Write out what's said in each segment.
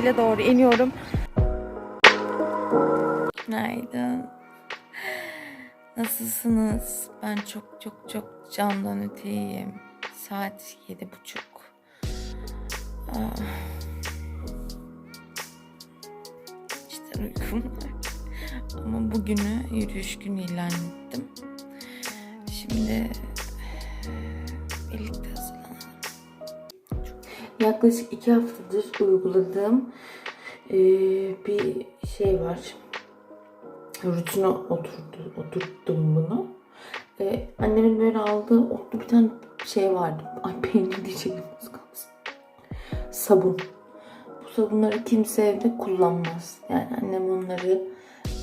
sahile doğru iniyorum. Günaydın. Nasılsınız? Ben çok çok çok candan öteyim. Saat yedi buçuk. Ah. İşte uykum var. Ama bugünü yürüyüş günü ilan ettim. Şimdi birlikte. Yaklaşık iki haftadır uyguladığım eee, bir şey var. Rutine oturdu, oturttum bunu. Eee, annemin böyle aldığı otlu bir tane şey vardı. Ay peynir kalsın. Sabun. Bu sabunları kimse evde kullanmaz. Yani annem onları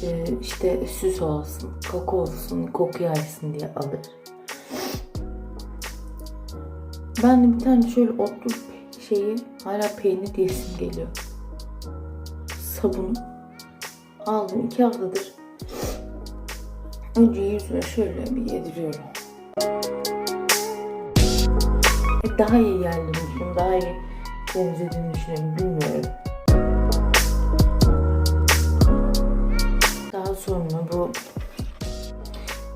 eee, işte süs olsun, koku olsun, koku yaysın diye alır. Ben de bir tane şöyle otlu şeyi hala peynir diyesim geliyor. Sabunu aldım iki haftadır. Önce yüzüme şöyle bir yediriyorum. E, Daha iyi geldiğini düşünüyorum. Daha iyi temizlediğini düşünüyorum. Bilmiyorum. Daha sonra bu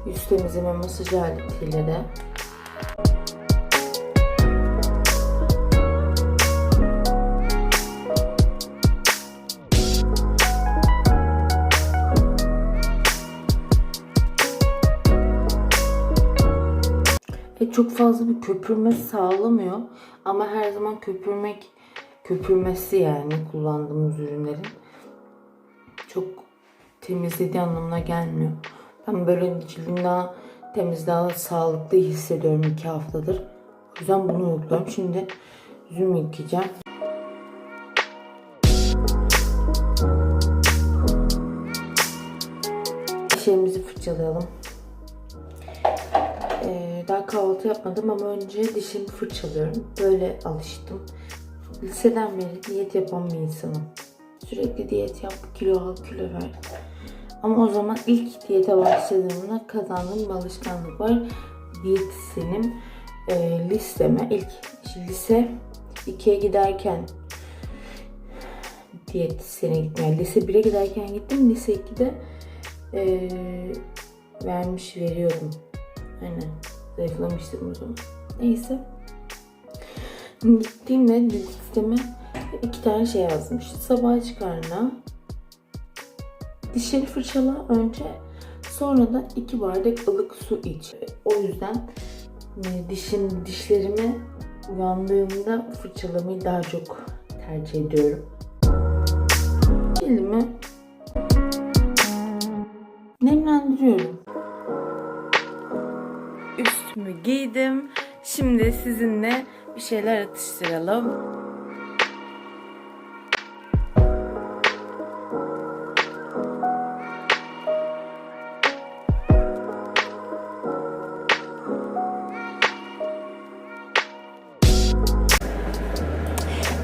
yüz temizleme masaj aletiyle de E, çok fazla bir köpürme sağlamıyor. Ama her zaman köpürmek köpürmesi yani kullandığımız ürünlerin çok temizlediği anlamına gelmiyor. Ben böyle cildim daha temiz, daha sağlıklı hissediyorum iki haftadır. O yüzden bunu uyguluyorum. Şimdi yüzümü yıkayacağım. Dişlerimizi fırçalayalım. Ee, daha kahvaltı yapmadım ama önce dişimi fırçalıyorum. Böyle alıştım. Liseden beri diyet yapan bir insanım. Sürekli diyet yap, kilo al, kilo ver. Ama o zaman ilk diyete başladığımda kazandığım bir alışkanlık var. Diyetisyenim e, listeme ilk işte lise 2'ye giderken diyetisyene gittim. Yani lise 1'e giderken gittim. Lise 2'de e, vermiş veriyordum. Aynen. Zayıflamıştım o zaman. Neyse. Gittiğimde listeme iki tane şey yazmıştı. Sabah çıkarına dişleri fırçala önce sonra da iki bardak ılık su iç. O yüzden e, dişim dişlerimi uyandığımda fırçalamayı daha çok tercih ediyorum. Elimi nemlendiriyorum. Giydim. Şimdi sizinle bir şeyler atıştıralım.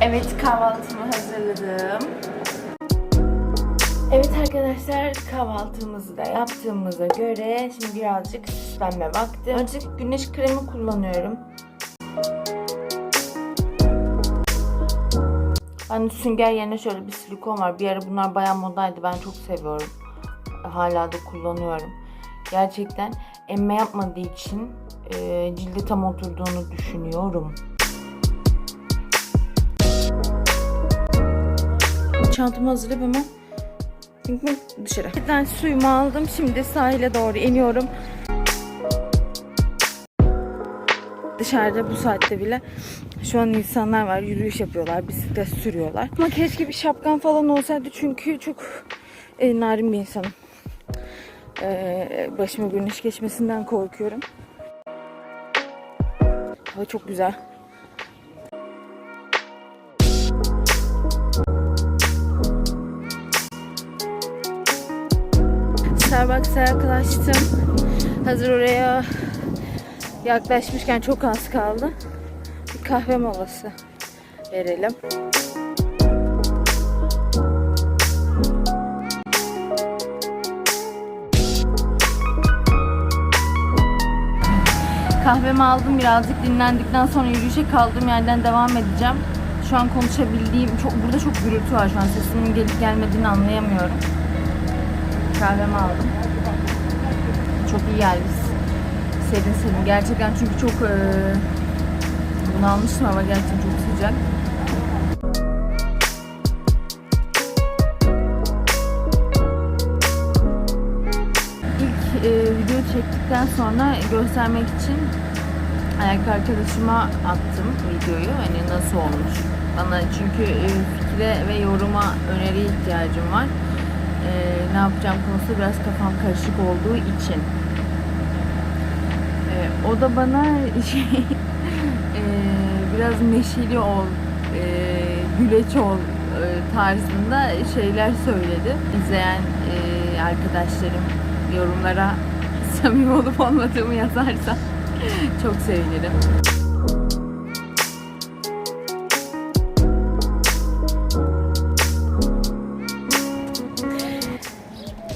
Evet kahvaltımı hazırladım. Evet arkadaşlar kahvaltımızı da yaptığımıza göre şimdi birazcık süslenme vakti. Önce güneş kremi kullanıyorum. Ben sünger yerine şöyle bir silikon var. Bir ara bunlar bayağı modaydı. Ben çok seviyorum. Hala da kullanıyorum. Gerçekten emme yapmadığı için e, cilde tam oturduğunu düşünüyorum. Çantamı hazırlayıp hemen dışarı. Ben suyumu aldım. Şimdi sahile doğru iniyorum. Dışarıda bu saatte bile şu an insanlar var. Yürüyüş yapıyorlar. Bisiklet sürüyorlar. Ama keşke bir şapkan falan olsaydı. Çünkü çok e, narin bir insanım. E, başıma güneş geçmesinden korkuyorum. Hava çok güzel. Starbucks'a yaklaştım. Hazır oraya yaklaşmışken çok az kaldı. Bir kahve molası verelim. Kahvemi aldım birazcık dinlendikten sonra yürüyüşe kaldığım yerden devam edeceğim. şu an konuşabildiğim, çok burada çok gürültü var şu an sesimin gelip gelmediğini anlayamıyorum. Kahvemi aldım. Çok iyi geldi. Serin serin. Gerçekten çünkü çok e, bunalmıştım hava gerçekten çok sıcak. İlk e, video çektikten sonra göstermek için ayak arkadaşıma attım videoyu. Hani nasıl olmuş. Bana çünkü fikre ve yoruma öneri ihtiyacım var. E, ne yapacağım konusunda biraz kafam karışık olduğu için. E, o da bana şey e, biraz neşeli ol, e, güleç ol e, tarzında şeyler söyledi. İzleyen e, arkadaşlarım yorumlara samimi olup olmadığımı yazarsa çok sevinirim.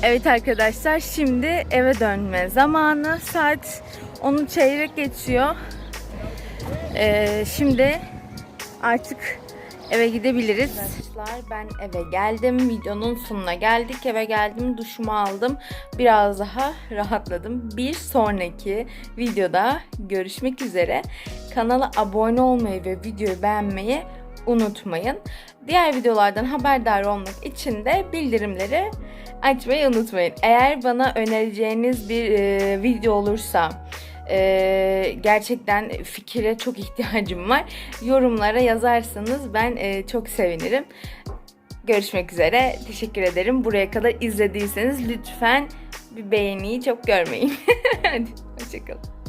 Evet arkadaşlar şimdi eve dönme zamanı. Saat 10'u çeyrek geçiyor. Ee, şimdi artık eve gidebiliriz. Arkadaşlar ben eve geldim. Videonun sonuna geldik. Eve geldim. Duşumu aldım. Biraz daha rahatladım. Bir sonraki videoda görüşmek üzere. Kanala abone olmayı ve videoyu beğenmeyi unutmayın. Diğer videolardan haberdar olmak için de bildirimleri açmayı unutmayın. Eğer bana önereceğiniz bir e, video olursa e, gerçekten fikire çok ihtiyacım var. Yorumlara yazarsanız ben e, çok sevinirim. Görüşmek üzere. Teşekkür ederim. Buraya kadar izlediyseniz lütfen bir beğeniyi çok görmeyin. Hadi hoşçakalın.